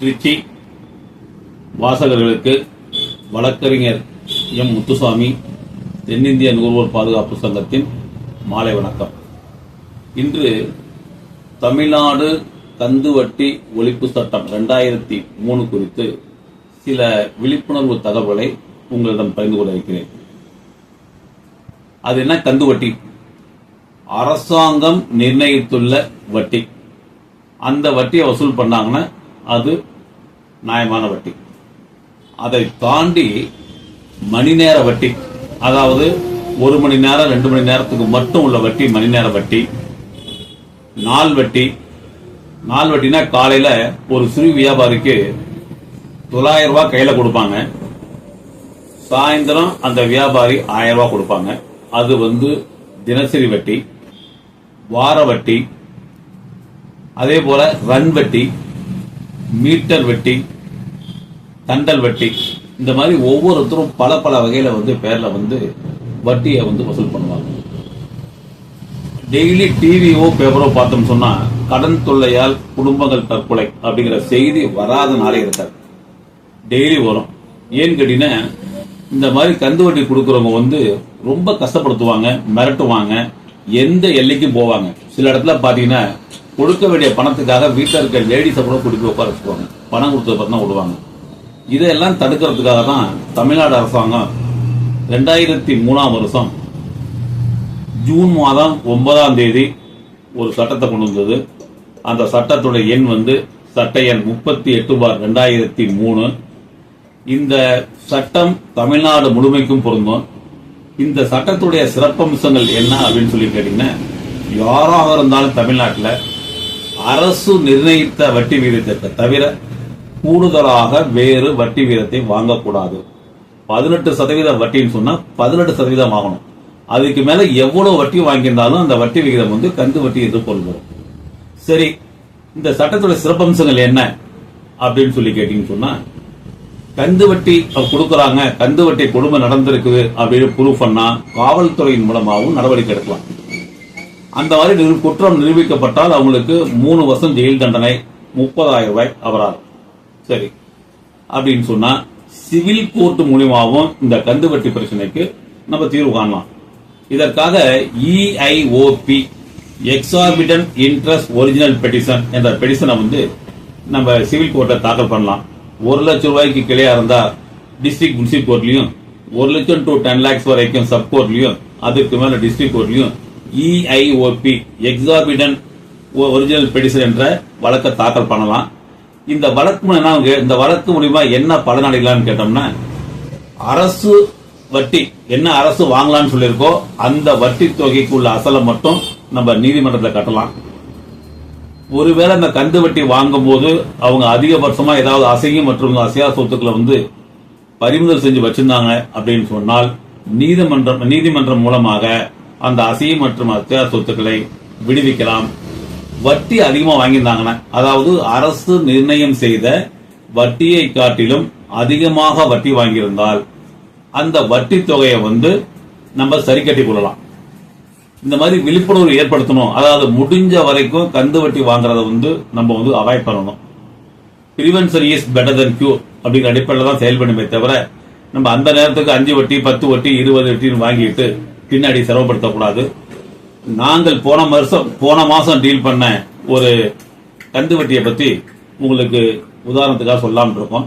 திருச்சி வாசகர்களுக்கு வழக்கறிஞர் எம் முத்துசாமி தென்னிந்திய நுகர்வோர் பாதுகாப்பு சங்கத்தின் மாலை வணக்கம். இன்று தமிழ்நாடு கந்துவட்டி ஒழிப்பு சட்டம் ரெண்டாயிரத்தி மூணு குறித்து சில விழிப்புணர்வு தகவலை உங்களிடம் பகிர்ந்து கொள்ள இருக்கிறேன். அது என்ன கந்துவட்டி அரசாங்கம் நிர்ணயித்துள்ள வட்டி. அந்த வட்டியை வசூல் பண்ணாங்கன்னா அது நியாயமான வட்டி. அதை தாண்டி மணி நேர வட்டி அதாவது ஒரு மணி நேரம் ரெண்டு மணி நேரத்துக்கு மட்டும் உள்ள வட்டி மணி நேர வட்டி நாள் வட்டி. நாள் வட்டினா காலையில ஒரு சிறு வியாபாரிக்கு தொள்ளாயிரம் ரூபாய் கையில கொடுப்பாங்க. சாயந்தரம் அந்த வியாபாரி ஆயிரம் ரூபாய் கொடுப்பாங்க. அது வந்து தினசரி வட்டி வார வட்டி அதே போல ரன் வட்டி மீட்டர் வெட்டி தண்டல் வட்டி இந்த மாதிரி ஒவ்வொருத்தரும் பல பல வகையில வந்து பேர்ல வந்து வட்டியை வந்து வசூல் பண்ணுவாங்க. டெய்லி டிவியோ பேப்பரோ பார்த்தோம் சொன்னா கடன் தொல்லையால் குடும்பங்கள் தற்கொலை அப்படிங்கிற செய்தி வராத நாளே இருக்காது. டெய்லி வரும். ஏன்னு கேட்டீங்கன்னா இந்த மாதிரி கந்து வட்டி கொடுக்குறவங்க வந்து ரொம்ப கஷ்டப்படுத்துவாங்க மிரட்டுவாங்க எந்த எல்லைக்கும் போவாங்க. சில இடத்துல பாத்தீங்கன்னா கொடுக்க வேண்டிய பணத்துக்காக வீட்டில் இருக்க லேடிஸை கூட கூட்டிட்டு உட்கார வச்சுக்குவாங்க. பணம் கொடுத்ததுக்கு தான் விடுவாங்க. இதையெல்லாம் தடுக்கிறதுக்காக தான் தமிழ்நாடு அரசாங்கம் ரெண்டாயிரத்தி மூணாம் வருஷம் ஜூன் மாதம் ஒன்பதாம் தேதி ஒரு சட்டத்தை கொண்டு வந்தது. அந்த சட்டத்துடைய எண் வந்து சட்ட எண் முப்பத்தி எட்டு பார் ரெண்டாயிரத்தி மூணு. இந்த சட்டம் தமிழ்நாடு முழுமைக்கும் பொருந்தும். இந்த சட்டத்துடைய சிறப்பம்சங்கள் என்ன அப்படின்னு சொல்லி கேட்டீங்கன்னா யாராக இருந்தாலும் தமிழ்நாட்டில் அரசு நிர்ணயித்த வட்டி விகிதத்தை தவிர கூடுதலாக வேறு வட்டி வீதத்தை வாங்கக்கூடாது. பதினெட்டு சதவீதம் வட்டின்னு சொன்னா பதினெட்டு சதவீதம் வாங்கணும் அதுக்கு மேல எவ்வளவு வட்டி வாங்கியிருந்தாலும் அந்த வட்டி விகிதம் வந்து கந்து வட்டி என்று கொள்கிறோம். வரும் சரி இந்த சட்டத்தோட சிறப்பம்சங்கள் என்ன அப்படின்னு சொல்லி கேட்டீங்கன்னு சொன்னா கந்து வட்டி அவங்க கொடுக்கறாங்க கந்து வட்டி கொடுமை நடந்திருக்குது அப்படின்னு ப்ரூவ் பண்ணா காவல்துறையின் மூலமாகவும் நடவடிக்கை எடுக்கலாம். அந்த மாதிரி குற்றம் நிரூபிக்கப்பட்டால் அவங்களுக்கு மூணு வருஷம் ஜெயில் தண்டனை முப்பதாயிரம் ரூபாய் அபராதம். சரி. அப்படின்னு சொன்னா சிவில் கோர்ட் மூலியமாகவும் இந்த கந்து வட்டி பிரச்சனைக்கு நம்ம தீர்வு காணலாம். இதற்காக இஐஓபி எக்ஸார்பிடன் இன்ட்ரெஸ்ட் ஒரிஜினல் பெட்டிஷன் என்ற பெட்டிஷனை வந்து நம்ம சிவில் கோர்ட்டை தாக்கல் பண்ணலாம். ஒரு லட்சம் ரூபாய்க்கு கிளையா இருந்தா டிஸ்ட்ரிக்ட் முனிசிபல் கோர்ட்லயும் ஒரு லட்சம் டு டென் லேக்ஸ் வரைக்கும் சப் கோர்ட்லயும் அதுக்கு மேல டிஸ்ட்ரிக்ட் கோர்ட்லயும் இஐஓபி எக்ஸார்பிடன் ஒரிஜினல் பெடிஷன் என்ற வழக்கை தாக்கல் பண்ணலாம். இந்த வழக்கு என்ன இந்த வழக்கு மூலிமா என்ன பலன் அடையலாம்னு கேட்டோம்னா அரசு வட்டி என்ன அரசு வாங்கலாம்னு சொல்லியிருக்கோ அந்த வட்டி தொகைக்கு உள்ள அசலை மட்டும் நம்ம நீதிமன்றத்தில் கட்டலாம். ஒருவேளை அந்த கந்து வட்டி வாங்கும் போது அவங்க அதிகபட்சமா ஏதாவது அசையும் மற்றும் அசையா சொத்துக்களை வந்து பறிமுதல் செஞ்சு வச்சிருந்தாங்க அப்படின்னு சொன்னால் நீதிமன்றம் நீதிமன்றம் மூலமாக அந்த அசையும் மற்றும் அத்தியா சொத்துக்களை விடுவிக்கலாம். வட்டி அதிகமாக வாங்கியிருந்தாங்கன்னா அதாவது அரசு நிர்ணயம் செய்த வட்டியை காட்டிலும் அதிகமாக வட்டி வாங்கியிருந்தால் அந்த வட்டி தொகையை வந்து நம்ம சரி கட்டி கொள்ளலாம். இந்த மாதிரி விழிப்புணர்வு ஏற்படுத்தணும். அதாவது முடிஞ்ச வரைக்கும் கந்து வட்டி வாங்குறத வந்து நம்ம வந்து அவாய்ட் பண்ணணும். Prevention is better then cure அப்படிங்கிற அடிப்படையில் தான் செயல்படுமே தவிர நம்ம அந்த நேரத்துக்கு அஞ்சு வட்டி பத்து வட்டி இருபது வட்டின்னு வாங்கிட்டு பின்னாடி செலவுபடுத்தக்கூடாது. நாங்கள் போன வருஷம் போன மாதம் டீல் பண்ண ஒரு கந்து வட்டியை பற்றி உங்களுக்கு உதாரணத்துக்காக சொல்லாமல் இருக்கோம்.